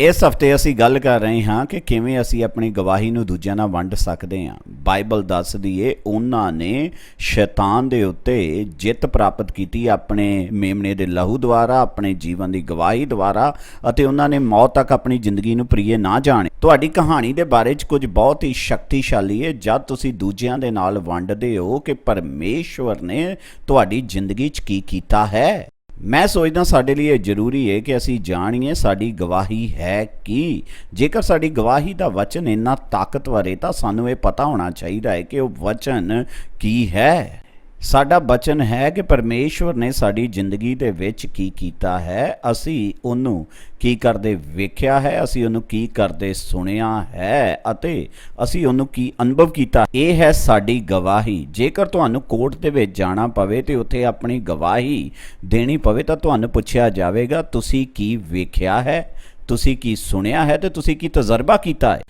ਇਸ ਹਫ਼ਤੇ ਅਸੀਂ ਗੱਲ ਕਰ ਰਹੇ ਹਾਂ ਕਿ ਕਿਵੇਂ ਅਸੀਂ ਆਪਣੀ ਗਵਾਹੀ ਨੂੰ ਦੂਜਿਆਂ ਨਾਲ ਵੰਡ ਸਕਦੇ ਹਾਂ। ਬਾਈਬਲ ਦੱਸਦੀ ਏ ਉਹਨਾਂ ਨੇ ਸ਼ੈਤਾਨ ਦੇ ਉੱਤੇ ਜਿੱਤ ਪ੍ਰਾਪਤ ਕੀਤੀ ਆਪਣੇ ਮੇਮਣੇ ਦੇ ਲਹੂ ਦੁਆਰਾ, ਆਪਣੇ ਜੀਵਨ ਦੀ ਗਵਾਹੀ ਦੁਆਰਾ ਅਤੇ ਉਹਨਾਂ ਨੇ ਮੌਤ ਤੱਕ ਆਪਣੀ ਜ਼ਿੰਦਗੀ ਨੂੰ ਪ੍ਰੀਏ ਨਾ ਜਾਣੇ। ਤੁਹਾਡੀ ਕਹਾਣੀ ਦੇ ਬਾਰੇ 'ਚ ਕੁਝ ਬਹੁਤ ਹੀ ਸ਼ਕਤੀਸ਼ਾਲੀ ਹੈ। ਜਦ ਤੁਸੀਂ ਦੂਜਿਆਂ ਦੇ ਨਾਲ ਵੰਡਦੇ ਹੋ ਕਿ ਪਰਮੇਸ਼ਵਰ ਨੇ ਤੁਹਾਡੀ ਜ਼ਿੰਦਗੀ 'ਚ ਕੀ ਕੀਤਾ ਹੈ? ਮੈਂ ਸੋਚਦਾ ਸਾਡੇ ਲਈ ਇਹ ਜ਼ਰੂਰੀ ਹੈ ਕਿ ਅਸੀਂ ਜਾਣੀਏ ਸਾਡੀ ਗਵਾਹੀ ਹੈ ਕੀ। ਜੇਕਰ ਸਾਡੀ ਗਵਾਹੀ ਦਾ ਵਚਨ ਇੰਨਾ ਤਾਕਤਵਰ ਹੈ ਤਾਂ ਸਾਨੂੰ ਇਹ ਪਤਾ ਹੋਣਾ ਚਾਹੀਦਾ ਹੈ ਕਿ ਉਹ ਵਚਨ ਕੀ ਹੈ। ਸਾਡਾ ਬਚਨ ਹੈ ਕਿ ਪਰਮੇਸ਼ਵਰ ਨੇ ਸਾਡੀ ਜ਼ਿੰਦਗੀ ਦੇ ਵਿੱਚ ਕੀ ਕੀਤਾ ਹੈ? ਅਸੀਂ ਉਹਨੂੰ ਕੀ ਕਰਦੇ ਵੇਖਿਆ ਹੈ? ਅਸੀਂ ਉਹਨੂੰ ਕੀ ਕਰਦੇ ਸੁਣਿਆ ਹੈ? ਅਤੇ ਅਸੀਂ ਉਹਨੂੰ ਕੀ ਅਨੁਭਵ ਕੀਤਾ? ਇਹ ਹੈ ਸਾਡੀ ਗਵਾਹੀ। ਜੇਕਰ ਤੁਹਾਨੂੰ ਕੋਰਟ ਦੇ ਵਿੱਚ ਜਾਣਾ ਪਵੇ ਤੇ ਉੱਥੇ ਆਪਣੀ ਗਵਾਹੀ ਦੇਣੀ ਪਵੇ ਤਾਂ ਤੁਹਾਨੂੰ ਪੁੱਛਿਆ ਜਾਵੇਗਾ, ਤੁਸੀਂ ਕੀ ਵੇਖਿਆ ਹੈ? ਤੁਸੀਂ ਕੀ ਸੁਣਿਆ ਹੈ? ਤੇ ਤੁਸੀਂ ਕੀ ਤਜਰਬਾ ਕੀਤਾ ਹੈ?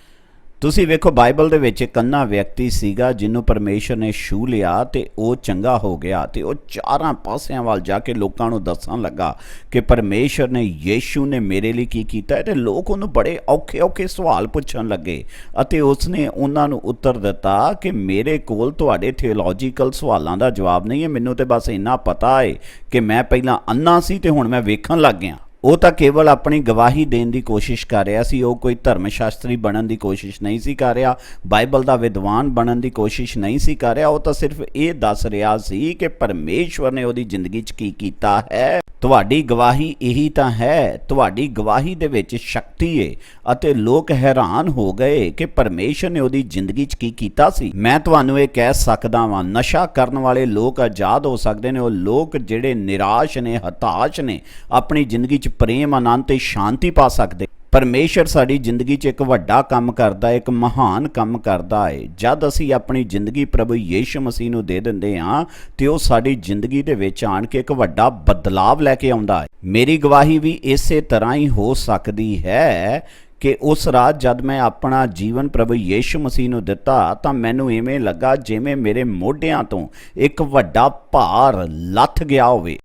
ਤੁਸੀਂ ਵੇਖੋ, ਬਾਈਬਲ ਦੇ ਵਿੱਚ ਇੱਕ ਅੰਨਾ ਵਿਅਕਤੀ ਸੀਗਾ ਜਿਹਨੂੰ ਪਰਮੇਸ਼ਰ ਨੇ ਛੂ ਲਿਆ ਤੇ ਉਹ ਚੰਗਾ ਹੋ ਗਿਆ ਤੇ ਉਹ ਚਾਰਾਂ ਪਾਸਿਆਂ ਵੱਲ ਜਾ ਕੇ ਲੋਕਾਂ ਨੂੰ ਦੱਸਣ ਲੱਗਾ ਕਿ ਪਰਮੇਸ਼ਰ ਨੇ ਯੀਸ਼ੂ ਨੇ ਮੇਰੇ ਲਈ ਕੀ ਕੀਤਾ ਹੈ ਤੇ ਲੋਕ ਉਹਨੂੰ ਬੜੇ ਔਖੇ ਔਖੇ ਸਵਾਲ ਪੁੱਛਣ ਲੱਗੇ ਅਤੇ ਉਸਨੇ ਉਹਨਾਂ ਨੂੰ ਉੱਤਰ ਦਿੱਤਾ ਕਿ ਮੇਰੇ ਕੋਲ ਤੁਹਾਡੇ ਥਿਓਲੋਜੀਕਲ ਸਵਾਲਾਂ ਦਾ ਜਵਾਬ ਨਹੀਂ ਹੈ, ਮੈਨੂੰ ਤੇ ਬਸ ਇੰਨਾ ਪਤਾ ਹੈ ਕਿ ਮੈਂ ਪਹਿਲਾਂ ਅੰਨਾ ਸੀ ਤੇ ਹੁਣ ਮੈਂ ਵੇਖਣ ਲੱਗ ਗਿਆ। ਉਹ ਤਾਂ ਕੇਵਲ ਆਪਣੀ ਗਵਾਹੀ ਦੇਣ ਦੀ ਕੋਸ਼ਿਸ਼ ਕਰ ਰਿਹਾ ਸੀ, ਉਹ ਕੋਈ ਧਰਮ ਸ਼ਾਸਤਰੀ ਬਣਨ ਦੀ ਕੋਸ਼ਿਸ਼ ਨਹੀਂ ਸੀ ਕਰ ਰਿਹਾ, ਬਾਈਬਲ ਦਾ ਵਿਦਵਾਨ ਬਣਨ ਦੀ ਕੋਸ਼ਿਸ਼ ਨਹੀਂ ਸੀ ਕਰ ਰਿਹਾ, ਉਹ ਤਾਂ ਸਿਰਫ ਇਹ ਦੱਸ ਰਿਹਾ ਸੀ ਕਿ ਪਰਮੇਸ਼ਵਰ ਨੇ ਉਹਦੀ ਜ਼ਿੰਦਗੀ 'ਚ ਕੀ ਕੀਤਾ ਹੈ। ਤੁਹਾਡੀ ਗਵਾਹੀ ਇਹੀ ਤਾਂ ਹੈ, ਤੁਹਾਡੀ ਗਵਾਹੀ ਦੇ ਵਿੱਚ ਸ਼ਕਤੀ ਏ ਅਤੇ ਲੋਕ ਹੈਰਾਨ ਹੋ ਗਏ ਕਿ ਪਰਮੇਸ਼ਰ ਨੇ ਉਹਦੀ ਜ਼ਿੰਦਗੀ 'ਚ ਕੀ ਕੀਤਾ ਸੀ। ਮੈਂ ਤੁਹਾਨੂੰ ਇਹ ਕਹਿ ਸਕਦਾ ਵਾਂ, ਨਸ਼ਾ ਕਰਨ ਵਾਲੇ ਲੋਕ ਆਜ਼ਾਦ ਹੋ ਸਕਦੇ ਨੇ, ਉਹ ਲੋਕ ਜਿਹੜੇ ਨਿਰਾਸ਼ ਨੇ, ਹਤਾਸ਼ ਨੇ, ਆਪਣੀ ਜ਼ਿੰਦਗੀ 'ਚ ਪ੍ਰੇਮ, ਆਨੰਦ ਤੇ ਸ਼ਾਂਤੀ ਪਾ ਸਕਦੇ ਪਰਮੇਸ਼ਰ ਸਾਡੀ ਜ਼ਿੰਦਗੀ 'ਚ ਇੱਕ ਵੱਡਾ ਕੰਮ ਕਰਦਾ ਹੈ, ਇੱਕ ਮਹਾਨ ਕੰਮ ਕਰਦਾ ਹੈ। ਜਦ ਅਸੀਂ ਆਪਣੀ ਜ਼ਿੰਦਗੀ ਪ੍ਰਭੂ ਯੀਸ਼ੂ ਮਸੀਹ ਨੂੰ ਦੇ ਦਿੰਦੇ ਹਾਂ, ਤੇ ਉਹ ਸਾਡੀ ਜ਼ਿੰਦਗੀ ਦੇ ਵਿੱਚ ਆਣ ਕੇ ਇੱਕ ਵੱਡਾ ਬਦਲਾਵ ਲੈ ਕੇ ਆਉਂਦਾ ਹੈ। ਮੇਰੀ ਗਵਾਹੀ ਵੀ ਇਸੇ ਤਰ੍ਹਾਂ ਹੀ ਹੋ ਸਕਦੀ ਹੈ ਕਿ ਉਸ ਰਾਤ ਜਦ ਮੈਂ ਆਪਣਾ ਜੀਵਨ ਪ੍ਰਭੂ ਯੀਸ਼ੂ ਮਸੀਹ ਨੂੰ ਦਿੱਤਾ, ਤਾਂ ਮੈਨੂੰ ਇਵੇਂ ਲੱਗਾ ਜਿਵੇਂ ਮੇਰੇ ਮੋਢਿਆਂ ਤੋਂ ਇੱਕ ਵੱਡਾ ਭਾਰ ਲੱਥ ਗਿਆ ਹੋਵੇ।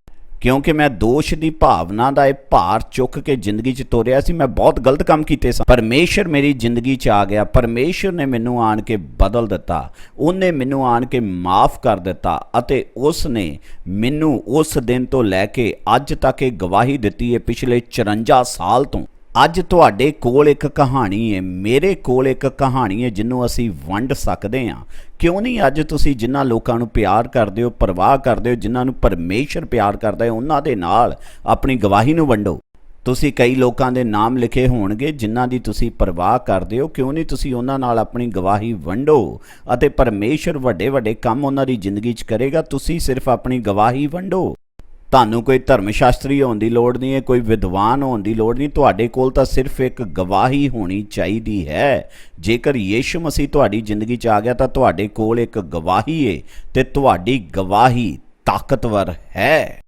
ਕਿਉਂਕਿ ਮੈਂ ਦੋਸ਼ ਦੀ ਭਾਵਨਾ ਦਾ ਇਹ ਭਾਰ ਚੁੱਕ ਕੇ ਜ਼ਿੰਦਗੀ 'ਚ ਤੋਰਿਆ ਸੀ, ਮੈਂ ਬਹੁਤ ਗਲਤ ਕੰਮ ਕੀਤੇ ਸਨ। ਪਰਮੇਸ਼ਰ ਮੇਰੀ ਜ਼ਿੰਦਗੀ 'ਚ ਆ ਗਿਆ। ਪਰਮੇਸ਼ਰ ਨੇ ਮੈਨੂੰ ਆਣ ਕੇ ਬਦਲ ਦਿੱਤਾ। ਉਹਨੇ ਮੈਨੂੰ ਆਣ ਕੇ ਮਾਫ ਕਰ ਦਿੱਤਾ ਅਤੇ ਉਸ ਨੇ ਮੈਨੂੰ ਉਸ ਦਿਨ ਤੋਂ ਲੈ ਕੇ ਅੱਜ ਤੱਕ ਇਹ ਗਵਾਹੀ ਦਿੱਤੀ ਹੈ, ਪਿਛਲੇ 54 ਸਾਲ ਤੋਂ। ਅੱਜ ਤੁਹਾਡੇ ਕੋਲ ਇੱਕ ਕਹਾਣੀ ਹੈ ਮੇਰੇ ਕੋਲ ਇੱਕ ਕਹਾਣੀ ਹੈ ਜਿਹਨੂੰ ਅਸੀਂ ਵੰਡ ਸਕਦੇ ਹਾਂ ਕਿਉਂ ਨਹੀਂ ਅੱਜ ਤੁਸੀਂ ਜਿਨ੍ਹਾਂ ਲੋਕਾਂ ਨੂੰ ਪਿਆਰ ਕਰਦੇ ਹੋ, ਪਰਵਾਹ ਕਰਦੇ ਹੋ ਜਿਨ੍ਹਾਂ ਨੂੰ ਪਰਮੇਸ਼ਰ ਪਿਆਰ ਕਰਦਾ ਹੈ ਉਹਨਾਂ ਦੇ ਨਾਲ ਆਪਣੀ ਗਵਾਹੀ ਨੂੰ ਵੰਡੋ। ਤੁਸੀਂ ਕਈ ਲੋਕਾਂ ਦੇ ਨਾਮ ਲਿਖੇ ਹੋਣਗੇ ਜਿਨ੍ਹਾਂ ਦੀ ਤੁਸੀਂ ਪਰਵਾਹ ਕਰਦੇ ਹੋ, ਕਿਉਂ ਨਹੀਂ ਤੁਸੀਂ ਉਹਨਾਂ ਨਾਲ ਆਪਣੀ ਗਵਾਹੀ ਵੰਡੋ? ਅਤੇ ਪਰਮੇਸ਼ਰ ਵੱਡੇ ਵੱਡੇ ਕੰਮ ਉਹਨਾਂ ਦੀ ਜ਼ਿੰਦਗੀ 'ਚ ਕਰੇਗਾ, ਤੁਸੀਂ ਸਿਰਫ ਆਪਣੀ ਗਵਾਹੀ ਵੰਡੋ। ਤੁਹਾਨੂੰ ਕੋਈ ਧਰਮ ਸ਼ਾਸਤਰੀ ਹੋਣ ਦੀ ਲੋੜ ਨਹੀਂ ਹੈ, ਕੋਈ ਵਿਦਵਾਨ ਹੋਣ ਦੀ ਲੋੜ ਨਹੀਂ, ਤੁਹਾਡੇ ਕੋਲ ਤਾਂ ਸਿਰਫ ਇੱਕ ਗਵਾਹੀ ਹੋਣੀ ਚਾਹੀਦੀ ਹੈ। ਜੇਕਰ ਯੀਸ਼ੂ ਮਸੀਹ ਤੁਹਾਡੀ ਜ਼ਿੰਦਗੀ 'ਚ ਆ ਗਿਆ ਤਾਂ ਤੁਹਾਡੇ ਕੋਲ ਇੱਕ ਗਵਾਹੀ ਹੈ ਤੇ ਤੁਹਾਡੀ ਗਵਾਹੀ ਤਾਕਤਵਰ ਹੈ।